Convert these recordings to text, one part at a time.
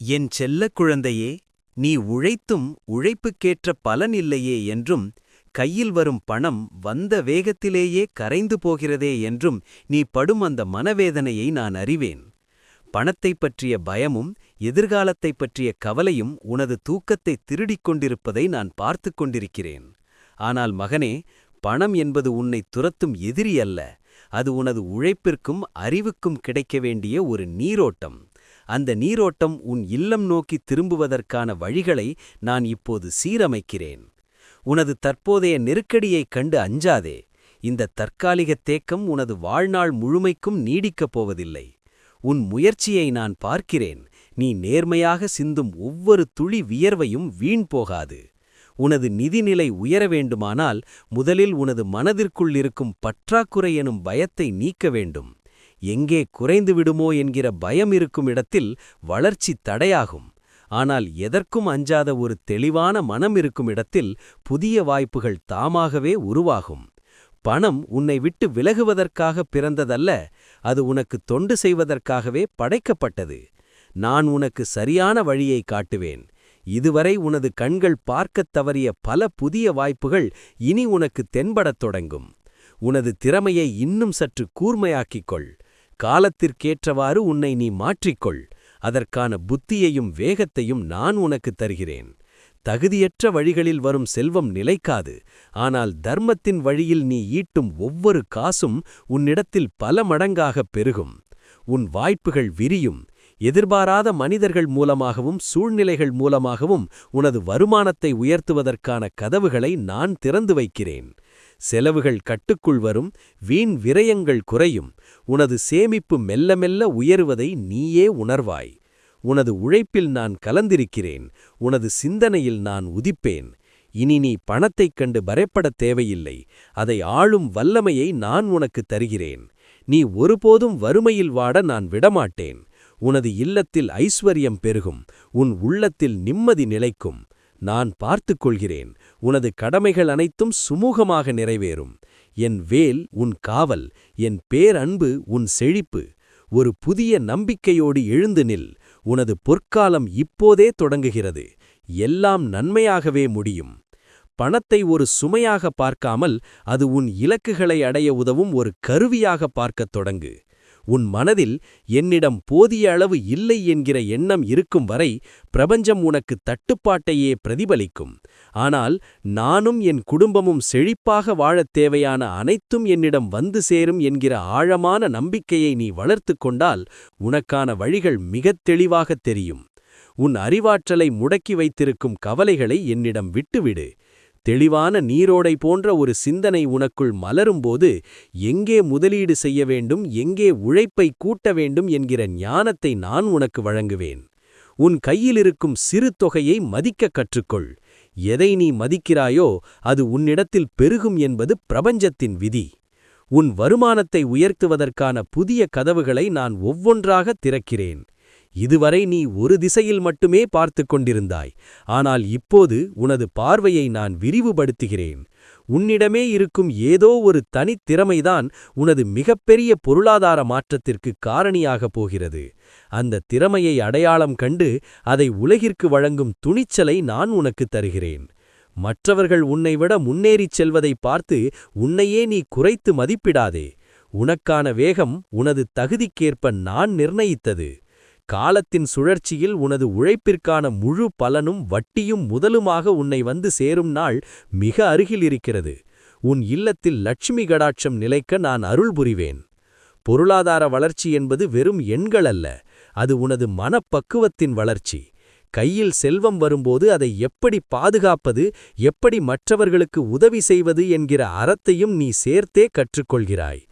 என் செல்லக் குழந்தையே நீ உழைத்தும் உழைப்புக்கேற்ற பலன் இல்லையே என்றும் கையில் வரும் பணம் வந்த வேகத்திலேயே கரைந்து போகிறதே என்றும் நீ படும் அந்த மனவேதனையை நான் அறிவேன். பணத்தைப் பற்றிய பயமும் எதிர்காலத்தைப் பற்றிய கவலையும் உனது தூக்கத்தை திருடிக் கொண்டிருப்பதை நான் பார்த்துக் கொண்டிருக்கிறேன். ஆனால் மகனே பணம் என்பது உன்னை துரத்தும் எதிரி அல்ல அது உனது உழைப்பிற்கும் அறிவுக்கும் கிடைக்க வேண்டிய ஒரு நீரோட்டம். அந்த நீரோட்டம் உன் இல்லம் நோக்கி திரும்புவதற்கான வழிகளை நான் இப்போது சீரமைக்கிறேன். உனது தற்போதைய நெருக்கடியைக் கண்டு அஞ்சாதே. இந்த தற்காலிக தேக்கம் உனது வாழ்நாள் முழுமைக்கும் நீடிக்கப் போவதில்லை. உன் முயற்சியை நான் பார்க்கிறேன். நீ நேர்மையாக சிந்தும் ஒவ்வொரு துளி வியர்வையும் வீண் போகாது. உனது நிதிநிலை உயர வேண்டுமானால் முதலில் உனது மனதிற்குள் இருக்கும் பற்றாக்குறை எனும் பயத்தை நீக்க வேண்டும். எங்கே குறைந்து விடுமோ என்கிற பயம் இருக்கும் இடத்தில் வளர்ச்சி தடையாகும். ஆனால் எதற்கும் அஞ்சாத ஒரு தெளிவான மனம் இருக்கும் இடத்தில் புதிய வாய்ப்புகள் தாமாகவே உருவாகும். பணம் உன்னை விட்டு விலகுவதற்காக பிறந்ததல்ல அது உனக்கு தொண்டு செய்வதற்காகவே படைக்கப்பட்டது. நான் உனக்கு சரியான வழியை காட்டுவேன். இதுவரை உனது கண்கள் பார்க்கத் தவறிய பல புதிய வாய்ப்புகள் இனி உனக்கு தென்படத் தொடங்கும். உனது திறமையை இன்னும் சற்று கூர்மையாக்கிக் கொள். காலத்திற்கேற்றவாறு உன்னை நீ மாற்றிக்கொள். அதற்கான புத்தியையும் வேகத்தையும் நான் உனக்கு தருகிறேன். தகுதியற்ற வழிகளில் வரும் செல்வம் நிலைக்காது. ஆனால் தர்மத்தின் வழியில் நீ ஈட்டும் ஒவ்வொரு காசும் உன்னிடத்தில் பல மடங்காகப் பெருகும். உன் வாய்ப்புகள் விரியும். எதிர்பாராத மனிதர்கள் மூலமாகவும் சூழ்நிலைகள் மூலமாகவும் உனது வருமானத்தை உயர்த்துவதற்கான கதவுகளை நான் திறந்து வைக்கிறேன். செலவுகள் கட்டுக்குள் வரும் வீண் விரயங்கள் குறையும். உனது சேமிப்பு மெல்ல மெல்ல உயருவதை நீயே உணர்வாய். உனது உழைப்பில் நான் கலந்திருக்கிறேன் உனது சிந்தனையில் நான் உதிப்பேன். இனி நீ பணத்தைக் கண்டு பரப்படத் தேவையில்லை அதை ஆளும் வல்லமையை நான் உனக்கு தருகிறேன். நீ ஒருபோதும் வறுமையில் வாட நான் விடமாட்டேன். உனது இல்லத்தில் ஐஸ்வர்யம் பெருகும் உன் உள்ளத்தில் நிம்மதி நிலைக்கும். நான் பார்த்துக் கொள்கிறேன் உனது கடமைகள் அனைத்தும் சுமூகமாக நிறைவேறும். என் வேல் உன் காவல் என் பேரன்பு உன் செழிப்பு. ஒரு புதிய நம்பிக்கையோடு எழுந்து நில். உனது பொற்காலம் இப்போதே தொடங்குகிறது. எல்லாம் நன்மையாகவே முடியும். பணத்தை ஒரு சுமையாக பார்க்காமல் அது உன் இலக்குகளை அடைய உதவும் ஒரு கருவியாக பார்க்கத் தொடங்கு. உன் மனதில் என்னிடம் போதிய அளவு இல்லை என்கிற எண்ணம் இருக்கும் வரை பிரபஞ்சம் உனக்கு தட்டுப்பாட்டையே பிரதிபலிக்கும். ஆனால் நானும் என் குடும்பமும் செழிப்பாக வாழத் தேவையான அனைத்தும் என்னிடம் வந்து சேரும் என்கிற ஆழமான நம்பிக்கையை நீ வளர்த்து கொண்டால் உனக்கான வழிகள் மிகத் தெளிவாகத் தெரியும். உன் அறிவாற்றலை முடக்கி வைத்திருக்கும் கவலைகளை என்னிடம் விட்டுவிடு. தெளிவான நீரோடை போன்ற ஒரு சிந்தனை உனக்குள் மலரும்போது எங்கே முதலீடு செய்ய வேண்டும் எங்கே உழைப்பை கூட்ட வேண்டும் என்கிற ஞானத்தை நான் உனக்கு வழங்குவேன். உன் கையிலிருக்கும் சிறு தொகையை மதிக்க கற்றுக்கொள். எதை நீ மதிக்கிறாயோ அது உன்னிடத்தில் பெருகும் என்பது பிரபஞ்சத்தின் விதி. உன் வருமானத்தை உயர்த்துவதற்கான புதிய கதவுகளை நான் ஒவ்வொன்றாக திறக்கிறேன். இதுவரை நீ ஒரு திசையில் மட்டுமே பார்த்து கொண்டிருந்தாய். ஆனால் இப்போது உனது பார்வையை நான் விரிவுபடுத்துகிறேன். உன்னிடமே இருக்கும் ஏதோ ஒரு தனித்திறமைதான் உனது மிகப்பெரிய பொருளாதார மாற்றத்திற்கு காரணியாகப் போகிறது. அந்த திறமையை அடையாளம் கண்டு அதை உலகிற்கு வழங்கும் துணிச்சலை நான் உனக்கு தருகிறேன். மற்றவர்கள் உன்னை விட முன்னேறிச் செல்வதை பார்த்து உன்னையே நீ குறைத்து மதிப்பிடாதே. உனக்கான வேகம் உனது தகுதிக்கேற்ப நான் நிர்ணயித்தது. காலத்தின் சுழற்சியில் உனது உழைப்பிற்கான முழு பலனும் வட்டியும் முதலுமாக உன்னை வந்து சேரும் நாள் மிக அருகில் இருக்கிறது. உன் இல்லத்தில் லட்சுமி கடாட்சம் நிலைக்க நான் அருள் புரிவேன். பொருளாதார வளர்ச்சி என்பது வெறும் எண்கள் அல்ல அது உனது மனப்பக்குவத்தின் வளர்ச்சி. கையில் செல்வம் வரும்போது அதை எப்படி பாதுகாப்பது எப்படி மற்றவர்களுக்கு உதவி செய்வது என்கிற அறத்தையும் நீ சேர்த்தே கற்றுக்கொள்கிறாய்.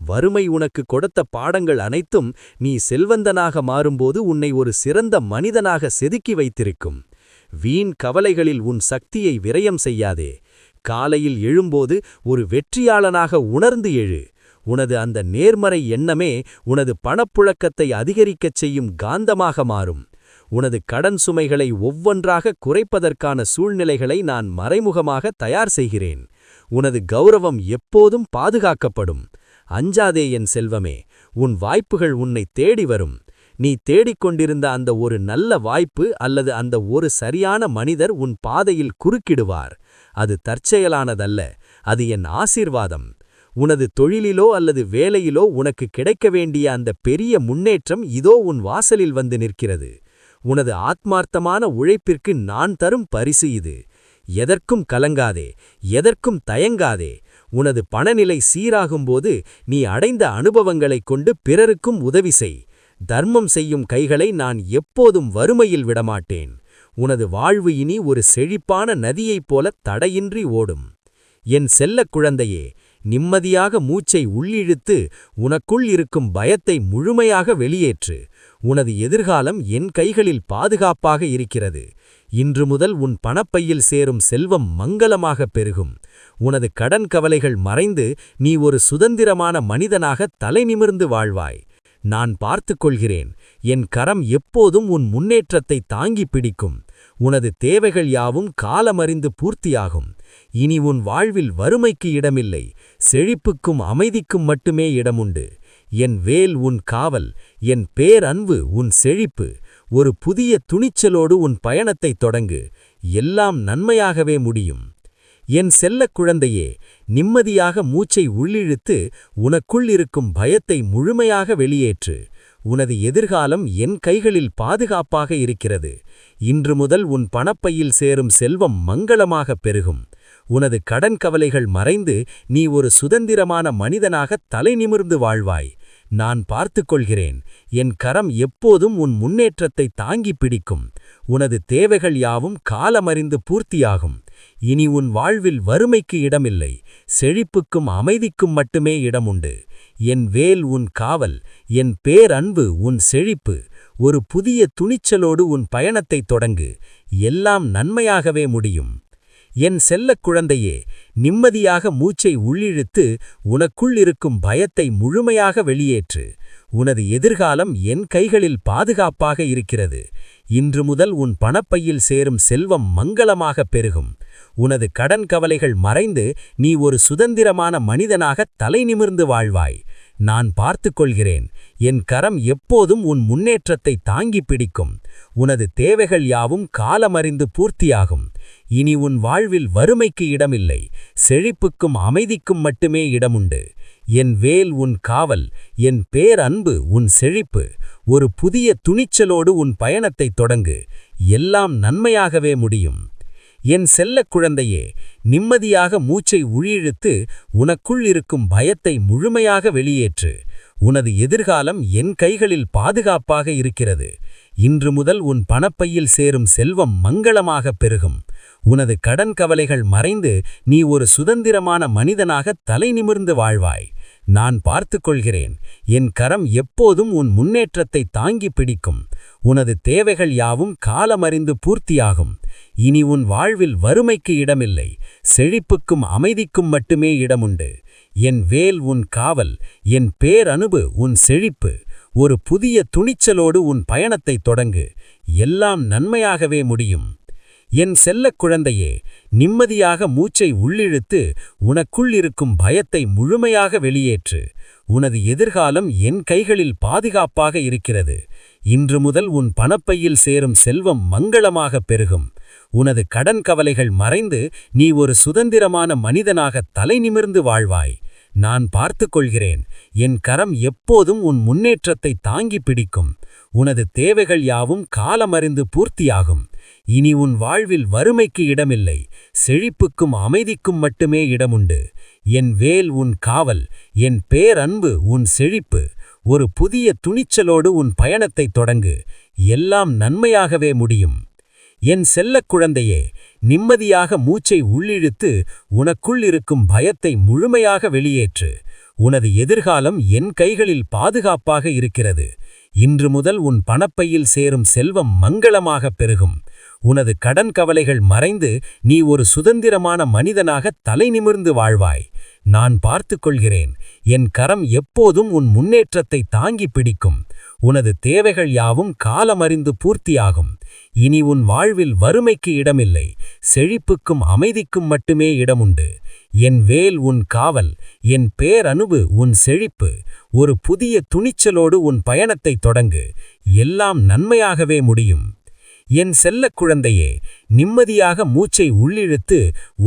வறுமை உனக்கு கொடுத்த பாடங்கள் அனைத்தும் நீ செல்வந்தனாக மாறும்போது உன்னை ஒரு சிறந்த மனிதனாக செதுக்கி வைத்திருக்கும். வீண் கவலைகளில் உன் சக்தியை விரயம் செய்யாதே. காலையில் எழும்போது ஒரு வெற்றியாளனாக உணர்ந்து எழு. உனது அந்த நேர்மறை எண்ணமே உனது பணப்புழக்கத்தை அதிகரிக்கச் செய்யும் காந்தமாக மாறும். உனது கடன் சுமைகளை ஒவ்வொன்றாக குறைப்பதற்கான சூழ்நிலைகளை நான் மறைமுகமாக தயார் செய்கிறேன். உனது கௌரவம் எப்போதும் பாதுகாக்கப்படும். அஞ்சாதே என் செல்வமே உன் வாய்ப்புகள் உன்னை தேடி வரும். நீ தேடிக்கொண்டிருந்த அந்த ஒரு நல்ல வாய்ப்பு அல்லது அந்த ஒரு சரியான மனிதர் உன் பாதையில் குறுக்கிடுவார். அது தற்செயலானதல்ல அது என் ஆசீர்வாதம். உனது தொழிலிலோ அல்லது வேலையிலோ உனக்கு கிடைக்க வேண்டிய அந்த பெரிய முன்னேற்றம் இதோ உன் வாசலில் வந்து நிற்கிறது. உனது ஆத்மார்த்தமான உழைப்பிற்கு நான் தரும் பரிசு இது. எதற்கும் கலங்காதே எதற்கும் தயங்காதே உனது பணநிலை சீராகும்போது நீ அடைந்த அனுபவங்களைக் கொண்டு பிறருக்கும் உதவி செய். தர்மம் செய்யும் கைகளை நான் எப்போதும் வறுமையில் விடமாட்டேன். உனது வாழ்வு இனி ஒரு செழிப்பான நதியைப் போல தடையின்றி ஓடும். என் செல்லக் குழந்தையே நிம்மதியாக மூச்சை உள்ளிழுத்து உனக்குள் இருக்கும் பயத்தை முழுமையாக வெளியேற்று. உனது எதிர்காலம் என் கைகளில் பாதுகாப்பாக இருக்கிறது. இன்று முதல் உன் பணப்பையில் சேரும் செல்வம் மங்களமாகப் பெருகும். உனது கடன் கவலைகள் மறைந்து நீ ஒரு சுதந்திரமான மனிதனாக தலைநிமிர்ந்து வாழ்வாய். நான் பார்த்துக் கொள்கிறேன் என் கரம் எப்போதும் உன் முன்னேற்றத்தை தாங்கி பிடிக்கும். உனது தேவைகள் யாவும் காலமறிந்து பூர்த்தியாகும். இனி உன் வாழ்வில் வறுமைக்கு இடமில்லை செழிப்புக்கும் அமைதிக்கும் மட்டுமே இடமுண்டு. என் வேல் உன் காவல் என் பேரன்பு உன் செழிப்பு. ஒரு புதிய துணிச்சலோடு உன் பயணத்தைத் தொடங்கு. எல்லாம் நன்மையாகவே முடியும். என் செல்லக் குழந்தையே நிம்மதியாக மூச்சை உள்ளிழுத்து உனக்குள் இருக்கும் பயத்தை முழுமையாக வெளியேற்று. உனது எதிர்காலம் என் கைகளில் பாதுகாப்பாக இருக்கிறது. இன்று முதல் உன் பணப்பையில் சேரும் செல்வம் மங்களமாகப் பெருகும். உனது கடன் கவலைகள் மறைந்து நீ ஒரு சுதந்திரமான மனிதனாக தலை நிமிர்ந்து வாழ்வாய். நான் பார்த்துக் கொள்கிறேன் என் கரம் எப்போதும் உன் முன்னேற்றத்தை தாங்கி பிடிக்கும். உனது தேவைகள் யாவும் காலமறிந்து பூர்த்தியாகும். இனி உன் வாழ்வில் வறுமைக்கு இடமில்லை. செழிப்புக்கும் அமைதிக்கும் மட்டுமே இடமுண்டு. என் வேல் உன் காவல் என் பேரன்பு உன் செழிப்பு. ஒரு புதிய துணிச்சலோடு உன் பயணத்தைத் தொடங்கு. எல்லாம் நன்மையாகவே முடியும். என் செல்லக் குழந்தையே நிம்மதியாக மூச்சை உள்ளிழுத்து உனக்குள் இருக்கும் பயத்தை முழுமையாக வெளியேற்று. உனது எதிர்காலம் என் கைகளில் பாதுகாப்பாக இருக்கிறது. இன்று முதல் உன் பணப்பையில் சேரும் செல்வம் மங்களமாக பெருகும். உனது கடன் கவலைகள் மறைந்து நீ ஒரு சுதந்திரமான மனிதனாக தலை நிமிர்ந்து வாழ்வாய். நான் பார்த்துக் கொள்கிறேன் என் கரம் எப்போதும் உன் முன்னேற்றத்தை தாங்கி பிடிக்கும். உனது தேவைகள் யாவும் காலமறிந்து பூர்த்தியாகும். இனி உன் வாழ்வில் வறுமைக்கு இடமில்லை செழிப்புக்கும் அமைதிக்கும் மட்டுமே இடமுண்டு. என் வேல் உன் காவல் என் பேரன்பு உன் செழிப்பு. ஒரு புதிய துணிச்சலோடு உன் பயணத்தைத் தொடங்கு. எல்லாம் நன்மையாகவே முடியும். என் செல்லக் குழந்தையே நிம்மதியாக மூச்சை உழியிழுத்து உனக்குள் இருக்கும் பயத்தை முழுமையாக வெளியேற்று. உனது எதிர்காலம் என் கைகளில் பாதுகாப்பாக இருக்கிறது. இன்று முதல் உன் பணப்பையில் சேரும் செல்வம் மங்களமாகப் பெருகும். உனது கடன் கவலைகள் மறைந்து நீ ஒரு சுதந்திரமான மனிதனாக தலை நிமிர்ந்து வாழ்வாய். நான் பார்த்துக் கொள்கிறேன் என் கரம் எப்போதும் உன் முன்னேற்றத்தை தாங்கி பிடிக்கும். உனது தேவைகள் யாவும் காலமறிந்து பூர்த்தியாகும். இனி உன் வாழ்வில் வறுமைக்கு இடமில்லை செழிப்புக்கும் அமைதிக்கும் மட்டுமே இடமுண்டு. என் வேல் உன் காவல் என் பேரனுபு உன் செழிப்பு. ஒரு புதிய துணிச்சலோடு உன் பயணத்தைத் தொடங்கு. எல்லாம் நன்மையாகவே முடியும். என் செல்லக் குழந்தையே நிம்மதியாக மூச்சை உள்ளிழுத்து உனக்குள் இருக்கும் பயத்தை முழுமையாக வெளியேற்று. உனது எதிர்காலம் என் கைகளில் பாதுகாப்பாக இருக்கிறது. இன்று முதல் உன் பணப்பையில் சேரும் செல்வம் மங்களமாகப் பெருகும். உனது கடன் கவலைகள் மறைந்து நீ ஒரு சுதந்திரமான மனிதனாக தலை நிமிர்ந்து வாழ்வாய். நான் பார்த்துக் கொள்கிறேன் என் கரம் எப்போதும் உன் முன்னேற்றத்தை தாங்கி பிடிக்கும். உனது தேவைகள் யாவும் காலமறிந்து பூர்த்தியாகும். இனி உன் வாழ்வில் வறுமைக்கு இடமில்லை. செழிப்புக்கும் அமைதிக்கும் மட்டுமே இடமுண்டு. என் வேல் உன் காவல் என் பேரன்பு உன் செழிப்பு. ஒரு புதிய துணிச்சலோடு உன் பயணத்தைத் தொடங்கு. எல்லாம் நன்மையாகவே முடியும். என் செல்லக் குழந்தையே நிம்மதியாக மூச்சை உள்ளிழுத்து உனக்குள் இருக்கும் பயத்தை முழுமையாக வெளியேற்று. உனது எதிர்காலம் என் கைகளில் பாதுகாப்பாக இருக்கிறது. இன்று முதல் உன் பணப்பையில் சேரும் செல்வம் மங்களமாக பெருகும். உனது கடன் கவலைகள் மறைந்து நீ ஒரு சுதந்திரமான மனிதனாக தலை நிமிர்ந்து வாழ்வாய். நான் பார்த்துக் கொள்கிறேன் என் கரம் எப்போதும் உன் முன்னேற்றத்தை தாங்கி பிடிக்கும். உனது தேவைகள் யாவும் காலமறிந்து பூர்த்தியாகும். இனி உன் வாழ்வில் வறுமைக்கு இடமில்லை செழிப்புக்கும் அமைதிக்கும் மட்டுமே இடமுண்டு. என் வேல் உன் காவல் என் பேரனுபு உன் செழிப்பு. ஒரு புதிய துணிச்சலோடு உன் பயணத்தை தொடங்கு எல்லாம் நன்மையாகவே முடியும். என் செல்ல குழந்தையே நிம்மதியாக மூச்சை உள்ளிழுத்து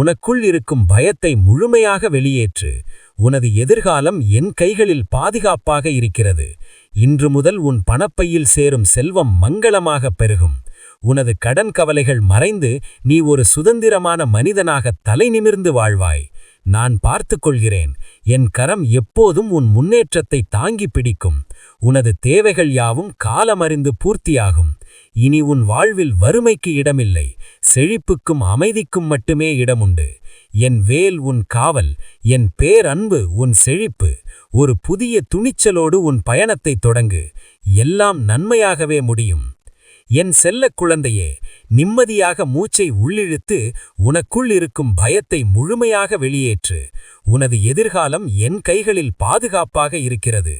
உனக்குள் இருக்கும் பயத்தை முழுமையாக வெளியேற்று. உனது எதிர்காலம் என் கைகளில் பாதுகாப்பாக இருக்கிறது. இன்று முதல் உன் பணப்பையில் சேரும் செல்வம் மங்களமாக பெருகும். உனது கடன் கவலைகள் மறைந்து நீ ஒரு சுதந்திரமான மனிதனாக தலை நிமிர்ந்து வாழ்வாய். நான் பார்த்துக் கொள்கிறேன் என் கரம் எப்போதும் உன் முன்னேற்றத்தை தாங்கி பிடிக்கும். உனது தேவைகள் யாவும் காலமறிந்து பூர்த்தியாகும். இனி உன் வாழ்வில் வறுமைக்கு இடமில்லை செழிப்புக்கும் அமைதிக்கும் மட்டுமே இடமுண்டு. என் வேல் உன் காவல் என் பேரன்பு உன் செழிப்பு. ஒரு புதிய துணிச்சலோடு உன் பயணத்தை தொடங்கு. எல்லாம் நன்மையாகவே முடியும். என் செல்லக் குழந்தையே நிம்மதியாக மூச்சை உள்ளிழுத்து உனக்குள் இருக்கும் பயத்தை முழுமையாக வெளியேற்று. உனது எதிர்காலம் என் கைகளில் பாதுகாப்பாக இருக்கிறது.